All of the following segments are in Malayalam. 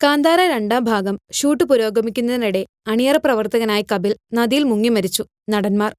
കാന്താര രണ്ടാം ഭാഗം ഷൂട്ട് പുരോഗമിക്കുന്നതിനിടെ അണിയറ പ്രവർത്തകനായ കപിൽ നദിയിൽ മുങ്ങി മരിച്ചു. നടന്മാർ.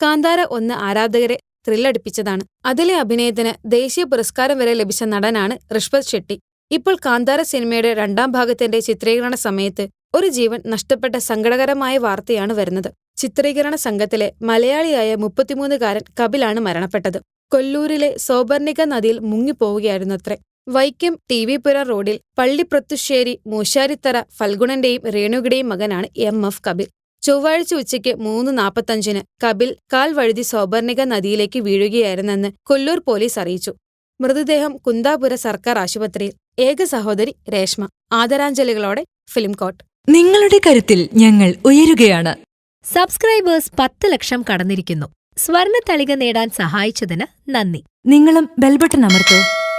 കാന്താര ഒന്ന് ആരാധകരെ ത്രില്ലടിപ്പിച്ചതാണ്. അതിലെ അഭിനയത്തിന് ദേശീയ പുരസ്കാരം വരെ ലഭിച്ച നടനാണ് ഋഷ്വത് ഷെട്ടി. ഇപ്പോൾ കാന്താര സിനിമയുടെ രണ്ടാം ഭാഗത്തിന്റെ ചിത്രീകരണ സമയത്ത് ഒരു ജീവൻ നഷ്ടപ്പെട്ട സങ്കടകരമായ വാർത്തയാണ് വരുന്നത്. ചിത്രീകരണ സംഘത്തിലെ മലയാളിയായ മുപ്പത്തിമൂന്നുകാരൻ കപിലാണ് മരണപ്പെട്ടത്. കൊല്ലൂരിലെ സോബർണിക നദിയിൽ മുങ്ങിപ്പോവുകയായിരുന്നത്രേ. വൈക്കം ടി വി പുര റോഡിൽ പള്ളിപ്രത്തുശ്ശേരി മൂശാരിത്തറ ഫൽഗുണന്റെയും രേണുകയുടെയും മകനാണ് എം എഫ് കപിൽ. ചൊവ്വാഴ്ച ഉച്ചയ്ക്ക് മൂന്ന് നാൽപ്പത്തഞ്ചിന് കപിൽ കാൽ വഴുതി സോബർണിക നദിയിലേക്ക് വീഴുകയായിരുന്നെന്ന് കൊല്ലൂർ പോലീസ് അറിയിച്ചു. മൃതദേഹം കുന്താപുര സർക്കാർ ആശുപത്രിയിൽ. ഏക സഹോദരി രേഷ്മ. ആദരാഞ്ജലികളോടെ film coat. നിങ്ങളുടെ കരുത്തിൽ ഞങ്ങൾ ഉയരുകയാണ്. സബ്സ്ക്രൈബേഴ്സ് പത്ത് ലക്ഷം കടന്നിരിക്കുന്നു. സ്വർണ തളിക നേടാൻ സഹായിച്ചതിന് നന്ദി. നിങ്ങളും ബെൽബട്ടൺ അമർത്തോ.